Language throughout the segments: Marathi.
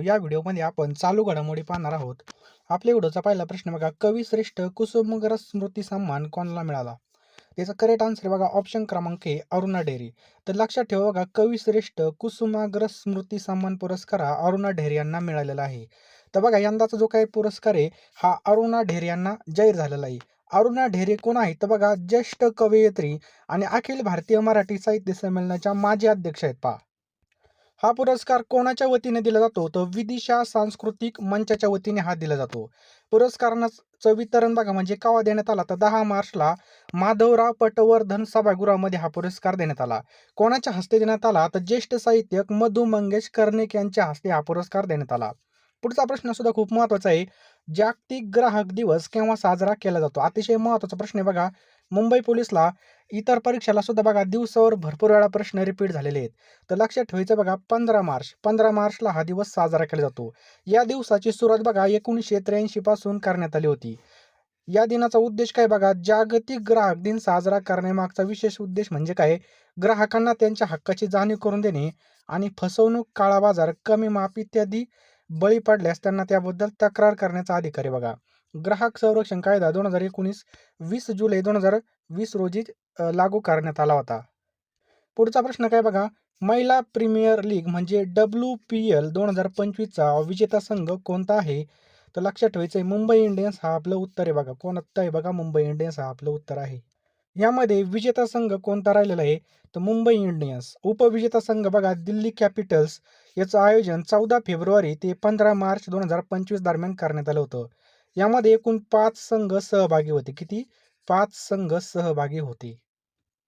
मित्रांनो या व्हिडिओमध्ये आपण चालू घडामोडी पाहणार आहोत. आपल्या व्हिडिओचा पहिला प्रश्न बघा कवी श्रेष्ठ कुसुमग्रज स्मृती सन्मान कोणाला मिळाला? त्याचा करेक्ट आन्सर बघा ऑप्शन क्रमांक ए अरुणा ढेरे तर लक्षात ठेवा बघा कवी श्रेष्ठ कुसुमाग्रज स्मृती सन्मान पुरस्कार हा अरुणा ढेरे यांना मिळालेला आहे. तर बघा यंदाचा जो काही पुरस्कार आहे हा अरुणा ढेरे यांना जाहीर झालेला आहे. अरुणा ढेरे कोण आहे? तर बघा ज्येष्ठ कवयित्री आणि अखिल भारतीय मराठी साहित्य संमेलनाच्या माजी अध्यक्ष आहेत पहा. हा पुरस्कार कोणाच्या वतीने दिला जातो? तर विदिशा सांस्कृतिक मंचाच्या वतीने हा दिला जातो. पुरस्काराचं वितरण बघा म्हणजे केव्हा देण्यात आला? तर दहा मार्चला माधवराव पटवर्धन सभागृहामध्ये हा पुरस्कार देण्यात आला. कोणाच्या हस्ते देण्यात आला? तर ज्येष्ठ साहित्यक मधु मंगेश कर्णिक यांच्या हस्ते हा पुरस्कार देण्यात आला. पुढचा प्रश्न सुद्धा खूप महत्त्वाचा आहे. जागतिक ग्राहक दिवस केव्हा साजरा केला जातो? अतिशय महत्त्वाचा प्रश्न आहे बघा. मुंबई पोलीसला इतर परीक्षेला सुद्धा बघा दिवसावर भरपूर वेळा प्रश्न रिपीट झालेले आहेत. तर लक्षात ठेवायचं बघा पंधरा मार्च पंधरा मार्चला हा दिवस साजरा केला जातो. या दिवसाची सुरुवात बघा एकोणीसशे त्र्याऐंशी पासून करण्यात आली होती. या दिनाचा उद्देश काय बघा जागतिक ग्राहक दिन साजरा करण्यामागचा विशेष उद्देश म्हणजे काय? ग्राहकांना त्यांच्या हक्काची जाणीव करून देणे आणि फसवणूक काळा बाजार कमी माप इत्यादी बळी पडल्यास त्यांना त्याबद्दल तक्रार करण्याचा अधिकार आहे बघा. ग्राहक संरक्षण कायदा दोन हजार एकोणीस वीस जुलै दोन हजार वीस रोजी लागू करण्यात आला होता. पुढचा प्रश्न काय बघा? महिला प्रीमियर लीग म्हणजे डब्ल्यू पी एल दोन हजार पंचवीसचा विजेता संघ कोणता आहे? तर लक्षात ठेवायचं आहे मुंबई इंडियन्स हा आपलं उत्तर आहे बघा. कोणता आहे बघा? मुंबई इंडियन्स हा आपलं उत्तर आहे. यामध्ये विजेता संघ कोणता राहिलेला आहे? तर मुंबई इंडियन्स. उपविजेता संघ बघा दिल्ली कॅपिटल्स. याचं आयोजन चौदा फेब्रुवारी ते पंधरा मार्च दोन हजार पंचवीस दरम्यान करण्यात आलं होतं. यामध्ये एकूण पाच संघ सहभागी होते. किती? पाच संघ सहभागी होते.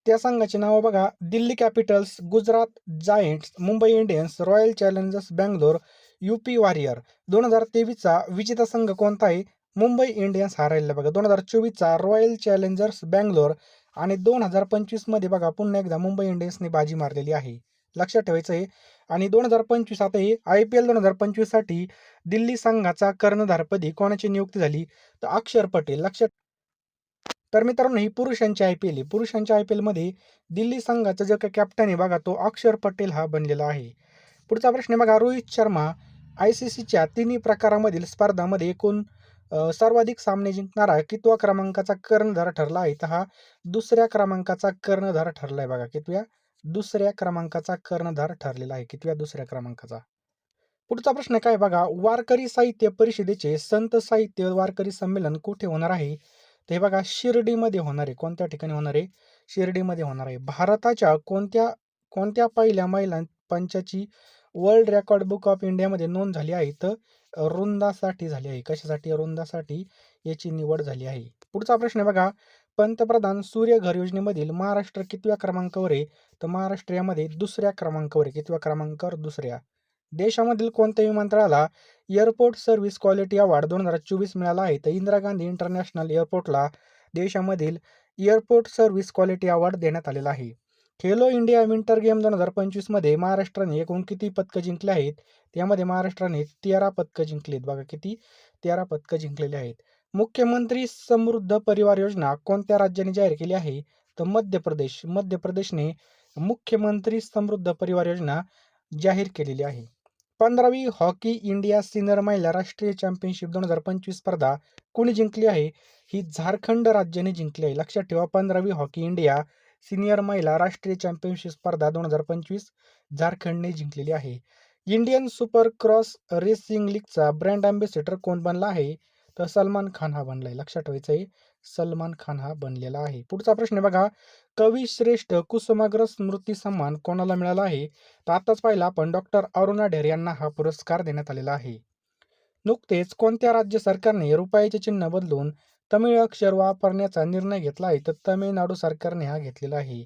त्या संघाची नावं बघा. Delhi Capitals Gujarat Giants Mumbai Indians Royal Challengers Bangalore UP Warrior. दोन हजार तेवीसचा विजेता संघ कोणता आहे? मुंबई इंडियन्स हा राहिला बघा. दोन हजार चोवीसचा रॉयल चॅलेंजर्स बँगलोर. आणि दोन हजार पंचवीसमध्ये बघा पुन्हा एकदा मुंबई इंडियन्सने बाजी मारलेली आहे. लक्षात ठेवायचं आहे. आणि दोन हजार पंचवीस आता हे आय पी एल दोन हजार पंचवीससाठी दिल्ली संघाचा कर्णधारपदी कोणाची नियुक्ती झाली? तर अक्षर पटेल. लक्षात तर मित्रांनो ही पुरुषांची आय पी एल आहे. पुरुषांच्या आय पी एलमध्ये दिल्ली संघाचा जो काही कॅप्टन आहे बघा तो अक्षर पटेल हा बनलेला आहे. पुढचा प्रश्न बघा रोहित शर्मा आय सी सीच्या तिन्ही प्रकारामधील स्पर्धामध्ये एकूण सर्वाधिक सामने जिंकणारा कितवा क्रमांकाचा कर्णधार ठरला आहे? तर हा दुसऱ्या क्रमांकाचा कर्णधार ठरला आहे बघा कितव्या? दुसऱ्या क्रमांकाचा कर्णधार ठरलेला आहे कितव्या दुसऱ्या क्रमांकाचा? पुढचा प्रश्न काय बघा वारकरी साहित्य परिषदेचे संत साहित्य वारकरी संमेलन कुठे होणार आहे? ते बघा शिर्डीमध्ये होणार आहे. कोणत्या ठिकाणी होणार आहे? शिर्डीमध्ये होणार आहे. भारताच्या कोणत्या कोणत्या पहिल्या महिला पंचाची वर्ल्ड रेकॉर्ड बुक ऑफ इंडियामध्ये नोंद झाली आहे? तर रुंदासाठी झाली आहे. कशासाठी? रुंदासाठी याची निवड झाली आहे. पुढचा प्रश्न बघा पंतप्रधान सूर्यघर योजनेमधील महाराष्ट्र कितव्या क्रमांकावर आहे? तर महाराष्ट्र यामध्ये दुसऱ्या क्रमांकावर आहे. कितव्या क्रमांकावर? दुसऱ्या. देशामधील कोणत्या विमानतळाला एअरपोर्ट सर्व्हिस क्वालिटी अवॉर्ड दोन हजार चोवीस मिळाला आहे? तर इंदिरा गांधी इंटरनॅशनल एअरपोर्टला देशामधील एअरपोर्ट सर्व्हिस क्वालिटी अवॉर्ड देण्यात आलेला आहे. खेलो इंडिया विंटर गेम दोन हजार पंचवीसमध्ये महाराष्ट्राने एकूण किती पदकं जिंकले आहेत? त्यामध्ये महाराष्ट्राने तेरा पदकं जिंकली आहेत बघा किती तेरा पदकं जिंकलेली आहेत. मुख्यमंत्री समृद्ध परिवार योजना कोणत्या राज्याने जाहीर केली आहे? तर मध्य प्रदेश. मध्य प्रदेशने मुख्यमंत्री समृद्ध परिवार योजना जाहीर केलेली आहे. पंधरावी हॉकी इंडिया सिनियर महिला राष्ट्रीय चॅम्पियनशिप दोन हजार पंचवीस स्पर्धा कोणी जिंकली आहे? ही झारखंड राज्याने जिंकली आहे. लक्षात ठेवा पंधरावी हॉकी इंडिया सिनियर महिला राष्ट्रीय चॅम्पियनशिप स्पर्धा दोन हजार पंचवीस झारखंडने जिंकलेली आहे. इंडियन सुपर क्रॉस रेसिंग लीगचा ब्रँड अँबॅसेडर कोण बनला आहे? तर सलमान खान हा बनला आहे लक्षात ठेवायचं आहे सलमान खान हा बनलेला आहे. पुढचा प्रश्न बघा कवी श्रेष्ठ कुसुमाग्र स्मृती सन्मान कोणाला मिळाला आहे? तर आताच पाहिला आपण डॉक्टर अरुणा ढेर यांना हा पुरस्कार देण्यात आलेला आहे. नुकतेच कोणत्या राज्य सरकारने रुपयाचे चिन्ह बदलून तमिळ अक्षर वापरण्याचा निर्णय घेतला आहे? तर तमिळनाडू सरकारने हा घेतलेला आहे.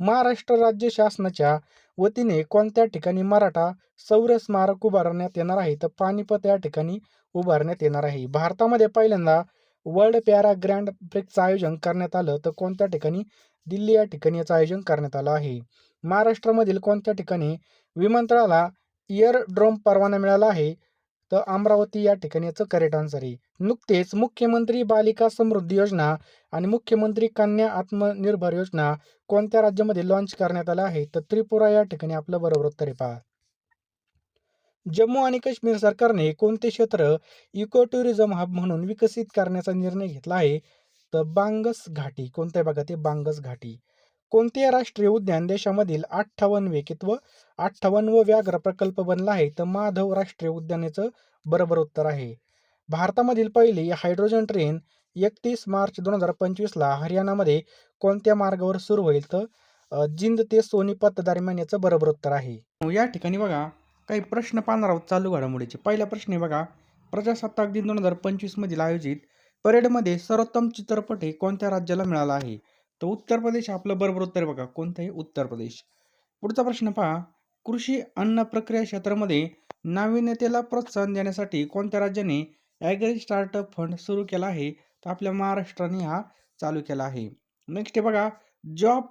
महाराष्ट्र राज्य शासनाच्या वतीने कोणत्या ठिकाणी मराठा सौर स्मारक उभारण्यात येणार आहे? तर पानिपत या ठिकाणी उभारण्यात येणार आहे. भारतामध्ये पहिल्यांदा वर्ल्ड पॅरा ग्रँड प्रिक्सचं आयोजन करण्यात आलं तर कोणत्या ठिकाणी? दिल्ली या ठिकाणी याचं आयोजन करण्यात आलं आहे. महाराष्ट्रामधील कोणत्या ठिकाणी? विमानतळाला एअर ड्रोम परवाना मिळाला आहे तर अमरावती या ठिकाणी याचं करेक्ट आन्सर आहे. नुकतेच मुख्यमंत्री बालिका समृद्धी योजना आणि मुख्यमंत्री कन्या आत्मनिर्भर योजना कोणत्या राज्यामध्ये लॉन्च करण्यात आल्या आहे? तर त्रिपुरा या ठिकाणी आपलं बरोबर उत्तर आहे पहा. जम्मू आणि काश्मीर सरकारने कोणते क्षेत्र इको टुरिझम हब म्हणून विकसित करण्याचा निर्णय घेतला आहे? तर बांगस घाटी. कोणत्या भागात आहे? बांगस घाटी. कोणते राष्ट्रीय उद्यान देशामधील अठ्ठावन्न कितवं अठ्ठावन्न व्याघ्र प्रकल्प बनला आहे? तर माधव राष्ट्रीय उद्यानाचं बरोबर उत्तर आहे. भारतामधील पहिली हायड्रोजन ट्रेन एकतीस मार्च दोन हजार पंचवीसला हरियाणामध्ये कोणत्या मार्गावर सुरू होईल? तर जिंद ते सोनीपत दरम्यान याचं बरोबर उत्तर आहे. या ठिकाणी बघा काही प्रश्न पाहणार आहोत चालू घडामोडीचे. पहिला प्रश्न आहे बघा प्रजासत्ताक दिन दोन हजार पंचवीसमधील आयोजित परेडमध्ये सर्वोत्तम चित्रपट हे कोणत्या राज्याला मिळाला आहे? तर उत्तर प्रदेश आपलं बरोबर उत्तर बघा. कोणतं आहे उत्तर प्रदेश. पुढचा प्रश्न पहा. कृषी अन्न प्रक्रिया क्षेत्रामध्ये नाविन्यतेला प्रोत्साहन देण्यासाठी कोणत्या राज्याने ॲग्री स्टार्टअप फंड सुरू केला आहे? तर आपल्या महाराष्ट्राने हा चालू केला आहे. नेक्स्ट बघा. जॉब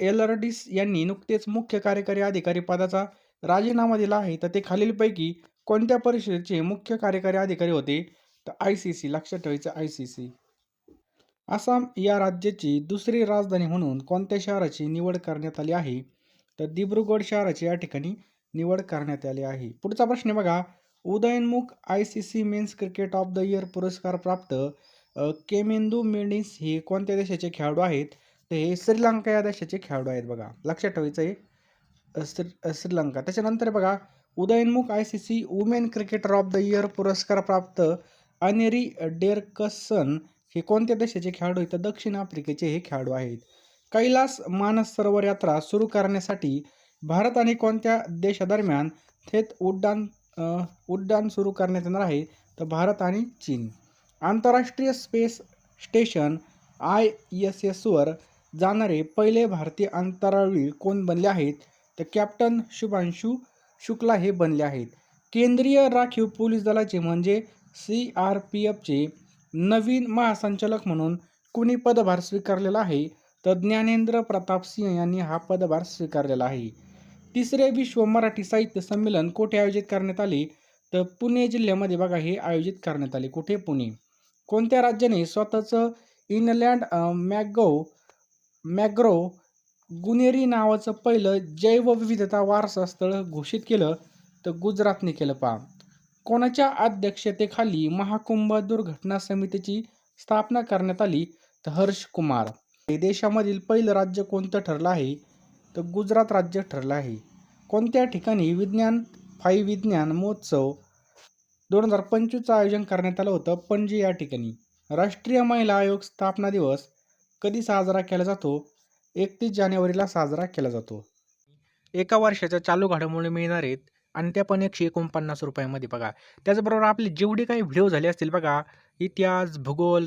एलर्डिस यांनी नुकतेच मुख्य कार्यकारी अधिकारी पदाचा राजीनामा दिला आहे तर ते खालीलपैकी कोणत्या परिषदेचे मुख्य कार्यकारी अधिकारी होते? तर आय सी सी लक्षात ठेवायचं आय सी सी आसाम या राज्याची दुसरी राजधानी म्हणून कोणत्या शहराची निवड करण्यात आली आहे? तर दिब्रुगड शहराची या ठिकाणी निवड करण्यात आली आहे. पुढचा प्रश्न बघा. उदयनमुख I C C men's cricket of the year पुरस्कार प्राप्त केमेंदू मेंडिस हे कोणत्या देशाचे खेळाडू आहेत? तर हे श्रीलंका या देशाचे खेळाडू आहेत बघा. लक्षात ठेवायचं आहे. श्री श्रीलंका. त्याच्यानंतर बघा उदयनमुख I C C women cricketer of the year पुरस्कार प्राप्त अनेरी डेरकसन हे कोणत्या देशाचे खेळाडू आहेत? तर दक्षिण आफ्रिकेचे हे खेळाडू आहेत. कैलास मानस सरोवर यात्रा सुरू करण्यासाठी भारत आणि कोणत्या देशादरम्यान थेट उड्डाण उड्डाण सुरू करण्यात येणार आहे? तर भारत आणि चीन. आंतरराष्ट्रीय स्पेस स्टेशन आय एस एसवर जाणारे पहिले भारतीय अंतराळवीर कोण बनले आहेत? तर कॅप्टन शुभांशु शुक्ला हे बनले आहेत. केंद्रीय राखीव पोलीस दलाचे म्हणजे सी आर पी एफचे नवीन महासंचालक म्हणून कुणी पदभार स्वीकारलेला आहे? तर ज्ञानेंद्र प्रताप सिंह यांनी हा पदभार स्वीकारलेला आहे. तिसरे विश्व मराठी साहित्य संमेलन कुठे आयोजित करण्यात आले? तर पुणे जिल्ह्यामध्ये बघा हे आयोजित करण्यात आले. कुठे? पुणे. कोणत्या राज्याने स्वतःचं इनलँड मॅगो मॅग्रो गुनेरी नावाचं पहिलं जैवविविधता वारसा स्थळ घोषित केलं तर गुजरातने केलं पहा कोणाच्या अध्यक्षतेखाली महाकुंभ दुर्घटना समितीची स्थापना करण्यात आली तर हर्ष कुमार. देशामधील पहिलं राज्य कोणतं ठरलं आहे तर गुजरात राज्य ठरलं आहे. कोणत्या ठिकाणी विज्ञान फाई विज्ञान महोत्सव दोन हजार पंचवीसचं आयोजन करण्यात आलं होतं? पणजी या ठिकाणी. राष्ट्रीय महिला आयोग स्थापना दिवस कधी साजरा केला जातो? एकतीस जानेवारीला साजरा केला जातो. एका वर्षाच्या चालू घडामोडी मिळणार आहेत आणि त्या पण एकशे एकोणपन्नास रुपयामध्ये बघा. त्याचबरोबर आपले जेवढे काही व्हिडिओ झाले असतील बघा इतिहास भूगोल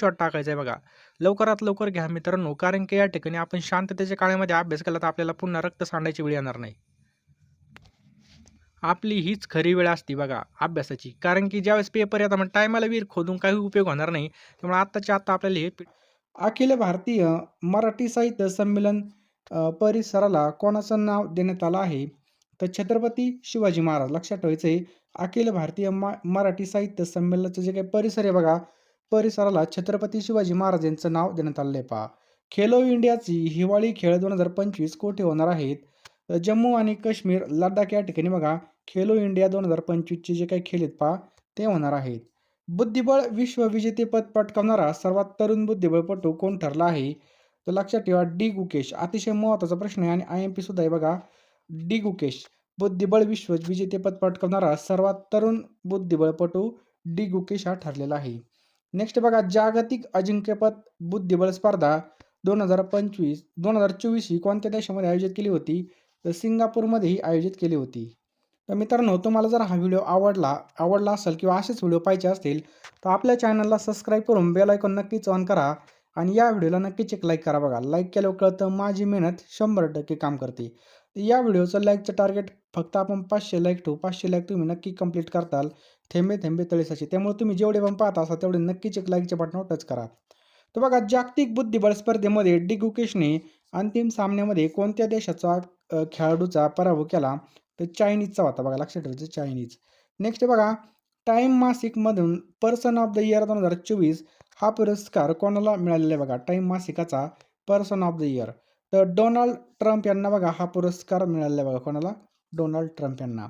टाकायचा आहे बघा. लवकरात लवकर घ्या मित्रांनो कारण की या ठिकाणी आपण शांततेच्या काळामध्ये अभ्यास केला तर आपल्याला पुन्हा रक्त सांडायची वेळ येणार नाही. आपली हीच खरी वेळ असते बघा अभ्यासाची. कारण की ज्यावेळेस पेपर येतात मग टायमाला वीर खोदून काही उपयोग होणार नाही. त्यामुळे आत्ताच्या आत्ता आपल्याला हे अखिल भारतीय मराठी साहित्य संमेलन परिसराला कोणाचं नाव देण्यात आलं आहे? तर छत्रपती शिवाजी महाराज. लक्षात ठेवायचं आहे अखिल भारतीय मा मराठी साहित्य संमेलनाचं जे काही परिसर आहे बघा परिसराला छत्रपती शिवाजी महाराज यांचं नाव देण्यात आलेलं आहे. पहा खेलो इंडियाची हिवाळी खेळ दोन हजार पंचवीस कोठे होणार आहेत? जम्मू आणि काश्मीर लडाख या ठिकाणी बघा खेलो इंडिया दोन हजार पंचवीसचे जे काही खेळ आहेत पहा ते होणार आहेत. बुद्धिबळ विश्वविजेतेपद पटकावणारा सर्वात तरुण बुद्धिबळपटू कोण ठरला आहे? तर लक्षात ठेवा डी गुकेश. अतिशय महत्त्वाचा प्रश्न आहे आणि आय एम पी सुद्धा आहे बघा. डी गुकेश बुद्धिबळ विश्व विजेतेपद पटकावणारा सर्वात तरुण बुद्धिबळपटू डी गुकेश हा ठरलेला आहे. नेक्स्ट बघा जागतिक अजिंक्यपद बुद्धिबळ स्पर्धा दोन हजार पंचवीस दोन हजार चोवीस ही कोणत्या देशामध्ये आयोजित केली होती? तर सिंगापूरमध्येही आयोजित केली होती. तर मित्रांनो तुम्हाला जर हा व्हिडिओ आवडला आवडला असेल किंवा असेच व्हिडिओ पाहिजे असतील तर आपल्या चॅनलला सबस्क्राईब करून बेल आयकॉन नक्कीच ऑन करा आणि या व्हिडिओला नक्कीच एक लाईक करा बघा. लाईक केल्यावर कळतं माझी मेहनत शंभर टक्के काम करते. या व्हिडिओचं लाईकचं टार्गेट फक्त आपण पाचशे लाईक ठेवू. पाचशे लाईक तुम्ही नक्की कंप्लीट करताल. थेंबे थेंबे तळेसाचे. त्यामुळे तुम्ही जेवढे पण पाहत असाल तेवढे नक्कीच एक लाईकच्या बटनावर टच करा. तर बघा जागतिक बुद्धिबळ स्पर्धेमध्ये डी गुकेशने अंतिम सामन्यामध्ये कोणत्या देशाचा खेळाडूचा पराभव केला? तर चायनीजचा होता बघा लक्षात ठेवायचं चायनीज. नेक्स्ट बघा टाईम मासिकमधून पर्सन ऑफ द इयर दोन हजार चोवीस हा पुरस्कार कोणाला मिळालेला आहे बघा? टाईम मासिकाचा पर्सन ऑफ द इयर. तर डोनाल्ड ट्रम्प यांना बघा हा पुरस्कार मिळालेला आहे बघा कोणाला? डोनाल्ड ट्रम्प यांना.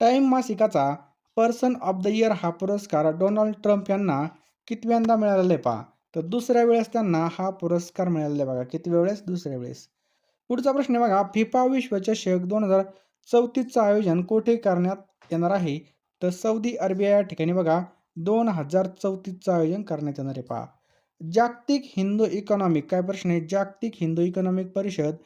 टाइम मासिकाचा पर्सन ऑफ द इयर हा पुरस्कार डोनाल्ड ट्रम्प यांना कितव्यांदा मिळालेला आहे पहा. तर दुसऱ्या वेळेस त्यांना हा पुरस्कार मिळालेला आहे बघा किती वेळेस? दुसऱ्या वेळेस. पुढचा प्रश्न आहे बघा फिफा विश्वचषक दोन हजार चौतीसचं आयोजन कुठे करण्यात येणार आहे? तर सौदी अरेबिया या ठिकाणी बघा दोन हजार चौतीसचं आयोजन करण्यात येणार आहे पहा. जागतिक हिंदू इकॉनॉमिक काय प्रश्न आहे? जागतिक हिंदू इकॉनॉमिक परिषद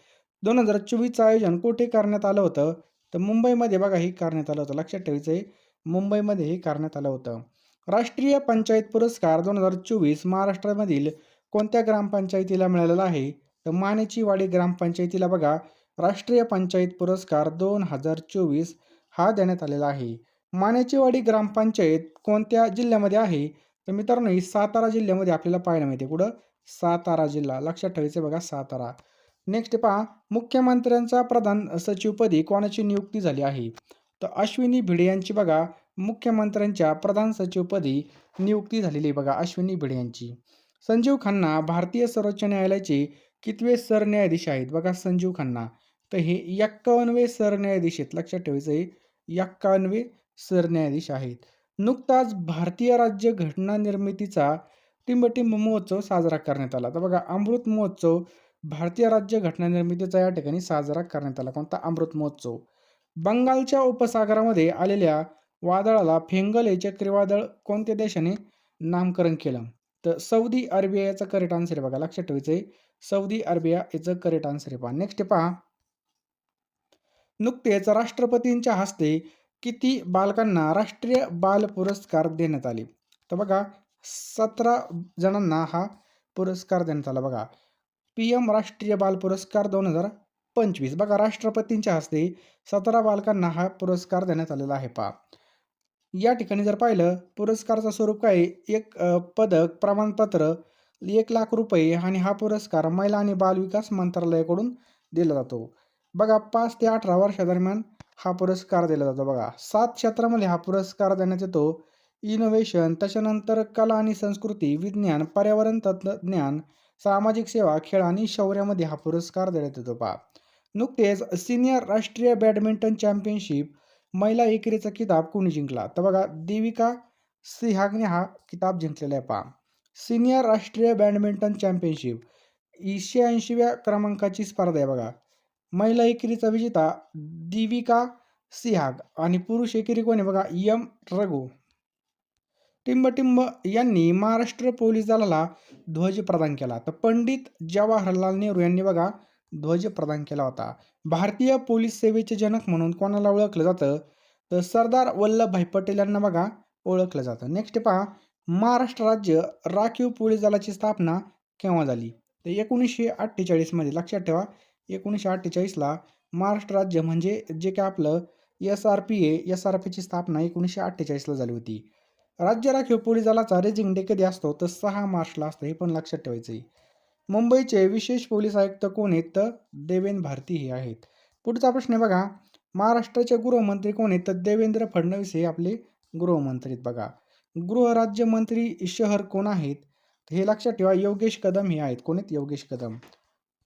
दोन हजार चोवीसचं आयोजन कुठे करण्यात आलं होतं? तर मुंबईमध्ये बघा हे करण्यात आलं होतं. लक्षात ठेवायचं आहे मुंबईमध्ये हे करण्यात आलं होतं. राष्ट्रीय पंचायत पुरस्कार दोन हजार चोवीस महाराष्ट्रामधील कोणत्या ग्रामपंचायतीला मिळालेला आहे? तर मानेचीवाडी ग्रामपंचायतीला बघा राष्ट्रीय पंचायत पुरस्कार दोन हजार चोवीस हा देण्यात आलेला आहे. मानेचीवाडी ग्रामपंचायत कोणत्या जिल्ह्यामध्ये आहे? तर मित्रांनो ही सातारा जिल्ह्यामध्ये आपल्याला पाहायला मिळते. कुठं? सातारा जिल्हा. लक्षात ठेवायचं बघा सातारा. नेक्स्ट पहा मुख्यमंत्र्यांचा प्रधान सचिवपदी कोणाची नियुक्ती झाली आहे? तर अश्विनी भिडे यांची बघा मुख्यमंत्र्यांच्या प्रधान सचिवपदी नियुक्ती झालेली आहे बघा अश्विनी भिडे यांची. संजीव खन्ना भारतीय सर्वोच्च न्यायालयाचे कितवे सरन्यायाधीश आहेत? बघा संजीव खन्ना. तर हे एक्कावनवे सरन्यायाधीश आहेत. लक्षात ठेवायचं हे एक्कावनवे सरन्यायाधीश आहेत. नुकताच भारतीय राज्य घटना निर्मितीचा टिंबटिंब महोत्सव साजरा करण्यात आला. तर बघा अमृत महोत्सव भारतीय राज्य घटना निर्मितीचा या ठिकाणी साजरा करण्यात आला. कोणता? अमृत महोत्सव. बंगालच्या उपसागरामध्ये आलेल्या वादळाला फेंगल हे चक्रीवादळ कोणत्या देशाने नामकरण केलं? तर सौदी अरेबिया याचं करेक्ट आन्सर आहे बघा लक्षात ठेवायचं आहे सौदी अरेबिया याचं करेक्ट आन्सर आहे पहा नेक्स्ट पहा. नुकतेच राष्ट्रपतींच्या हस्ते किती बालकांना राष्ट्रीय बाल पुरस्कार देण्यात आले? तर बघा सतरा जणांना हा पुरस्कार देण्यात आला बघा. पी एम राष्ट्रीय बाल पुरस्कार दोन हजार पंचवीस. बघा राष्ट्रपतींच्या हस्ते सतरा बालकांना हा पुरस्कार देण्यात आलेला आहे. पा या ठिकाणी जर पाहिलं पुरस्काराचं स्वरूप काय आहे? एक पदक प्रमाणपत्र एक लाख रुपये आणि हा पुरस्कार महिला आणि बालविकास मंत्रालयाकडून दिला जातो. बघा पाच ते अठरा वर्षादरम्यान हा पुरस्कार दिला जातो बघा. सात क्षेत्रामध्ये हा पुरस्कार देण्यात येतो. इनोव्हेशन त्याच्यानंतर कला आणि संस्कृती विज्ञान पर्यावरण तंत्रज्ञान सामाजिक सेवा खेळ आणि शौर्यामध्ये हा पुरस्कार देण्यात येतो पहा. नुकतेच सिनियर राष्ट्रीय बॅडमिंटन चॅम्पियनशिप महिला एकेरीचा किताब कोणी जिंकला? तर बघा देविका सिहागने हा किताब जिंकलेला आहे पहा. सिनियर राष्ट्रीय बॅडमिंटन चॅम्पियनशिप एकशे ऐंशीव्या क्रमांकाची स्पर्धा आहे बघा. महिला एकेरीचा विजेता दिविका सिहाग आणि पुरुष एकेरी कोणी बघा यम रघु. टिंबटिंब यांनी महाराष्ट्र पोलीस दलाला ध्वज प्रदान केला. तर पंडित जवाहरलाल नेहरू यांनी बघा ध्वज प्रदान केला होता. भारतीय पोलीस सेवेचे जनक म्हणून कोणाला ओळखलं जातं? तर सरदार वल्लभभाई पटेल यांना बघा ओळखलं जातं. नेक्स्ट पहा महाराष्ट्र राज्य राखीव पोलीस दलाची स्थापना केव्हा झाली? तर एकोणीसशे अठ्ठेचाळीसमध्ये लक्षात ठेवा एकोणीसशे अठ्ठेचाळीसला महाराष्ट्र राज्य म्हणजे जे काय आपलं S R P A S R पीची स्थापना एकोणीसशे अठ्ठेचाळीसला झाली होती. राज्य राखीव पोलीस दलाचा रेजिंग डे कधी असतो? तर सहा मार्चला असतो हे पण लक्षात ठेवायचं आहे मुंबईचे विशेष पोलीस आयुक्त कोण आहेत? तर देवेंद्र भारती हे आहेत. पुढचा प्रश्न बघा महाराष्ट्राचे गृहमंत्री कोण आहेत? तर देवेंद्र फडणवीस हे आपले गृहमंत्री आहेत बघा. गृहराज्यमंत्री शहर कोण आहेत? हे लक्षात ठेवा योगेश कदम हे आहेत. कोण आहेत? योगेश कदम.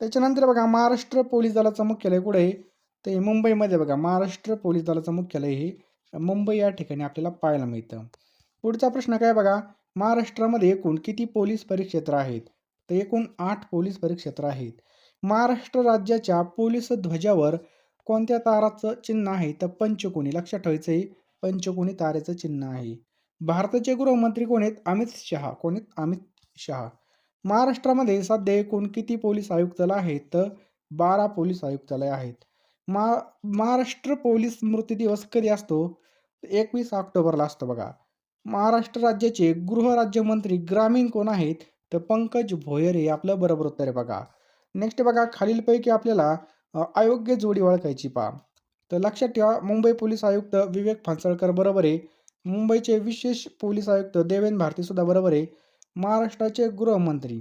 त्याच्यानंतर बघा महाराष्ट्र पोलीस दलाचं मुख्यालय कुठे आहे? ते मुंबईमध्ये बघा महाराष्ट्र पोलीस दलाचं मुख्यालय हे मुंबई या ठिकाणी आपल्याला पाहायला मिळतं. पुढचा प्रश्न काय बघा महाराष्ट्रामध्ये एकूण किती पोलीस परिक्षेत्र आहेत? तर एकूण आठ पोलीस परिक्षेत्र आहेत. महाराष्ट्र राज्याच्या पोलीस ध्वजावर कोणत्या ताराचं चिन्ह आहे? तर पंचकोणी लक्षात ठेवायचं आहे पंचकोणी तारेचं चिन्ह आहे. भारताचे गृहमंत्री कोण आहेत? अमित शहा. कोण आहेत? अमित शहा. महाराष्ट्रामध्ये सध्या एकूण किती पोलीस आयुक्तालय आहेत? तर बारा पोलीस आयुक्तालय आहेत. मा महाराष्ट्र पोलीस स्मृती दिवस कधी असतो? एकवीस ऑक्टोबरला असतो बघा. महाराष्ट्र राज्याचे गृहराज्यमंत्री ग्रामीण कोण आहेत? तर पंकज भोयर हे आपलं बरोबर उत्तर आहे बघा. नेक्स्ट बघा खालीलपैकी आपल्याला अयोग्य जोडी ओळखायची पहा. तर लक्षात ठेवा मुंबई पोलीस आयुक्त विवेक फांसळकर बरोबर आहे. मुंबईचे विशेष पोलीस आयुक्त देवेंद्र भारती सुद्धा बरोबर आहे. महाराष्ट्राचे गृहमंत्री.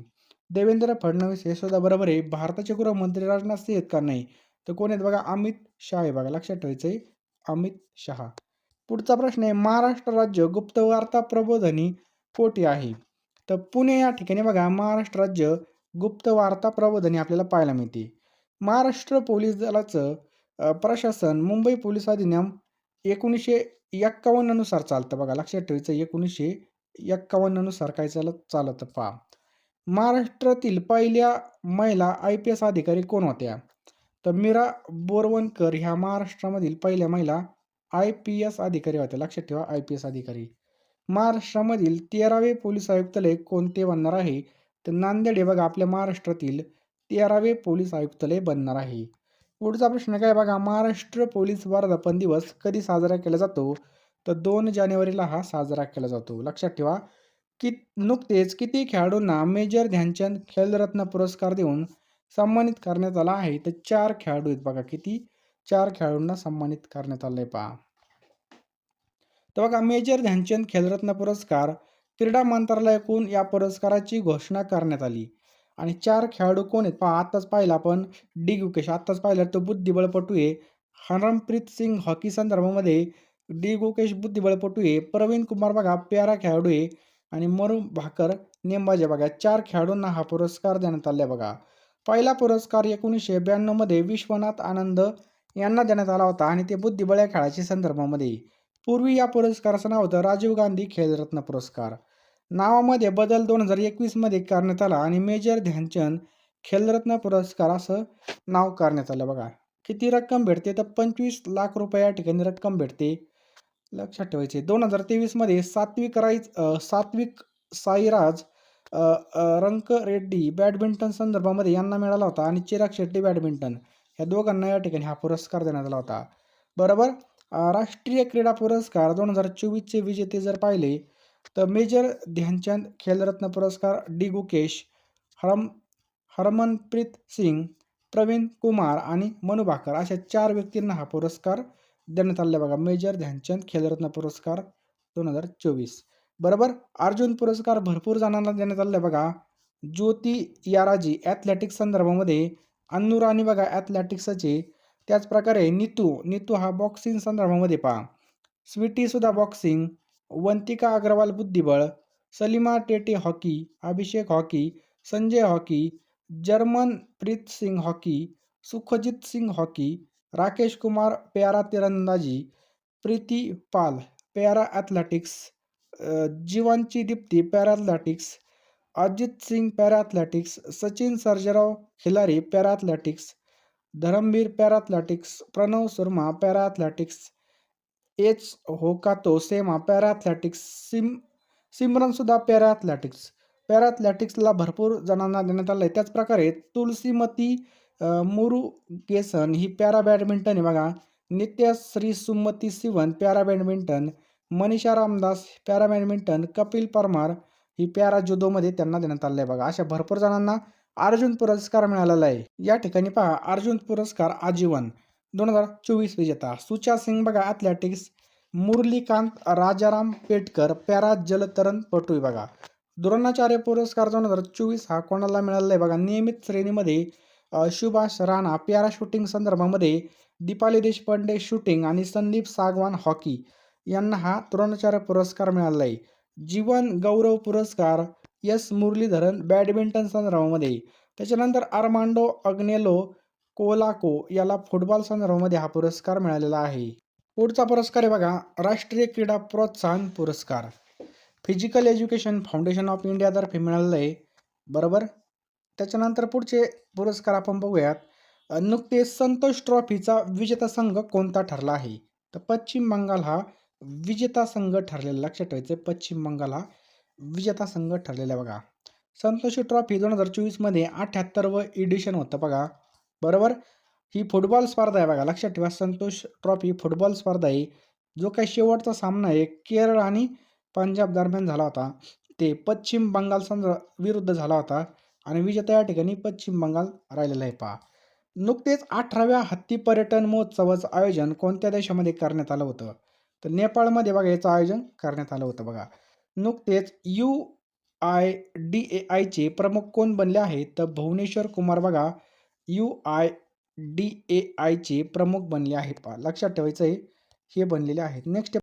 देवेंद्र फडणवीस हे सुद्धा बरोबर आहे. भारताचे गृहमंत्री राजनाथ सिंह आहेत का नाही? तर कोण आहेत बघा? अमित शहा आहे बघा. लक्षात ठेवायचं आहे अमित शहा. पुढचा प्रश्न आहे. महाराष्ट्र राज्य गुप्त वार्ता प्रबोधनी कोठे आहे? तर पुणे या ठिकाणी बघा. महाराष्ट्र राज्य गुप्त वार्ता प्रबोधनी आपल्याला पाहायला मिळते. महाराष्ट्र पोलीस दलाचं प्रशासन मुंबई पोलीस अधिनियम एकोणीसशे एक्कावन्ननुसार चालतं बघा. लक्षात ठेवायचं एकोणीसशे एक्कावन्न काय चालत चालत पहा. महाराष्ट्रातील पहिल्या महिला आय पी एस अधिकारी कोण होत्या? तर मीरा बोरवणकर ह्या महाराष्ट्रामधील पहिल्या महिला आय पी एस अधिकारी होत्या. लक्षात ठेवा आय पी एस अधिकारी. महाराष्ट्रामधील तेरावे पोलीस आयुक्तालय कोणते बनणार आहे? तर नांदेड हे बघा आपल्या महाराष्ट्रातील तेरावे पोलीस आयुक्तालय बनणार आहे. पुढचा प्रश्न काय बघा महाराष्ट्र पोलीस वर्धापन दिवस कधी साजरा केला जातो? तर दोन जानेवारीला हा साजरा केला जातो. लक्षात ठेवा की नुकतेच किती खेळाडूंना मेजर ध्यानचंद खेलरत्न पुरस्कार देऊन सन्मानित करण्यात आला आहे. तर चार खेळाडू आहेत बघा किती. चार खेळाडूंना सन्मानित करण्यात आलंय पहा. तर बघा मेजर ध्यानचंद खेलरत्न पुरस्कार क्रीडा मंत्रालयाकडून या पुरस्काराची घोषणा करण्यात आली. आणि चार खेळाडू कोण आहेत पहा आत्ताच पाहिलं आपण. डी गुकेश आत्ताच पाहिलं तो बुद्धिबळपटू आहे. हरमप्रीत सिंग हॉकी संदर्भामध्ये डी गोकेश बुद्धिबळपटू आहे प्रवीण कुमार बघा प्यारा खेळाडू आहे आणि मरू भाकर नेमबाजी बघा चार खेळाडूंना हा पुरस्कार देण्यात आला आहे बघा. पहिला पुरस्कार एकोणीसशे ब्याण्णवमध्ये विश्वनाथ आनंद यांना देण्यात आला होता आणि ते बुद्धिबळ या खेळाच्या संदर्भामध्ये. पूर्वी या पुरस्काराचं नाव होतं राजीव गांधी खेलरत्न पुरस्कार. नावामध्ये बदल दोन हजार एकवीसमध्ये करण्यात आला आणि मेजर ध्यानचंद खेलरत्न पुरस्कार असं नाव करण्यात आलं बघा. किती रक्कम भेटते? तर पंचवीस लाख रुपये या ठिकाणी रक्कम भेटते. लक्षात ठेवायचे. दोन हजार तेवीसमध्ये सात्विक राईज सात्विक साईराज रंक रेड्डी बॅडमिंटन संदर्भामध्ये यांना मिळाला होता आणि चिराग शेट्टी बॅडमिंटन. या दोघांना या ठिकाणी हा पुरस्कार देण्यात आला होता. बरोबर? राष्ट्रीय क्रीडा पुरस्कार दोन हजार चोवीसचे विजेते जर पाहिले तर मेजर ध्यानचंद खेलरत्न पुरस्कार डी गुकेश हरम हरमनप्रीत सिंग प्रवीण कुमार आणि मनु भाकर अशा चार व्यक्तींना हा पुरस्कार देण्यात आलेला बघा. मेजर ध्यानचंद खेलरत्न पुरस्कार दोन हजार चोवीस. बरोबर? अर्जुन पुरस्कार भरपूर जणांना देण्यात आलेला बघा. ज्योती याराजी ॲथलेटिक्स संदर्भामध्ये अन्नुराणी बघा ॲथलेटिक्सचे त्याचप्रकारे नितू नितू हा बॉक्सिंग संदर्भामध्ये पहा. स्वीटीसुद्धा बॉक्सिंग वंतिका अग्रवाल बुद्धिबळ. Salima Tete hockey Abhishek hockey Sanjay hockey Jarmanpreet Singh hockey Sukhjeet Singh hockey Rakesh Kumar para तिरंदाजी प्रीती पाल पॅरा ॲथलेटिक्स जीवांची Deepthi para athletics Ajeet Singh para athletics Sachin Sarjerao Khilari para athletics Dharambir para athletics Pranav Soorma para athletics H Hokato Sema para athletics Sim सिमरनसुद्धा para athletics para ॲथलेटिक्सला भरपूर जणांना देण्यात आलं आहे त्याचप्रकारे तुलसीमती मुरुगेसन ही पॅरा बॅडमिंटन आहे बघा. Nithyasri Sumathi Sivan para badminton Manisha Ramdas para badminton Kapil Parmar ही पॅरा जुदोमध्ये त्यांना देण्यात आलं आहे बघा. अशा भरपूर जणांना अर्जुन पुरस्कार मिळालेला आहे. या ठिकाणी पहा अर्जुन पुरस्कार आजीवन. दोन हजार चोवीस विजेता. सुचा सिंग बघा ॲथलेटिक्स मुरलीकांत राजाराम पेटकर पॅरा जलतरण पटू आहे बघा. द्रोणाचार्य पुरस्कार दोन हजार चोवीस हा कोणाला मिळाला आहे बघा? नियमित श्रेणीमध्ये सुभाष राणा प्यारा शूटिंग संदर्भामध्ये दीपाली देशपांडे शूटिंग आणि संदीप सागवान हॉकी यांना हा द्रोणाचार्य पुरस्कार मिळाला आहे जीवन गौरव पुरस्कार एस मुरलीधरन बॅडमिंटन संदर्भामध्ये. त्याच्यानंतर आर्मांडो अग्नेलो कोलाको याला फुटबॉल संदर्भामध्ये हा पुरस्कार मिळालेला आहे. पुढचा पुरस्कार आहे बघा राष्ट्रीय क्रीडा प्रोत्साहन पुरस्कार. फिजिकल एज्युकेशन फाउंडेशन ऑफ इंडियातर्फे मिळालेलं आहे. बरोबर? त्याच्यानंतर पुढचे पुरस्कार आपण बघूयात. नुकतेच संतोष ट्रॉफीचा विजेता संघ कोणता ठरला आहे? तर पश्चिम बंगाल हा विजेता संघ ठरलेला लक्षात ठेवायचं पश्चिम बंगाल हा विजेता संघ ठरलेला आहे बघा. संतोषी ट्रॉफी दोन हजार चोवीसमध्ये अठ्ठ्याहत्तरवं एडिशन होतं बघा. बरोबर? ही फुटबॉल स्पर्धा आहे बघा. लक्षात ठेवा संतोष ट्रॉफी फुटबॉल स्पर्धा आहे. जो काही शेवटचा सामना आहे केरळ आणि पंजाब दरम्यान झाला होता. ते पश्चिम बंगाल संघ विरुद्ध झाला होता. आणि विजेता या ठिकाणी पश्चिम बंगाल राहिलेला आहे पहा. नुकतेच अठराव्या हत्ती पर्यटन महोत्सवाचं आयोजन कोणत्या देशामध्ये करण्यात आलं होतं? तर नेपाळमध्ये बघा याचं आयोजन करण्यात आलं होतं बघा. नुकतेच यू आय डी ए आयचे प्रमुख कोण बनले आहेत? तर भुवनेश्वर कुमार बघा यू आय डी ए आयचे प्रमुख बनले आहेत पहा. लक्षात ठेवायचं आहे हे बनलेले आहेत. नेक्स्ट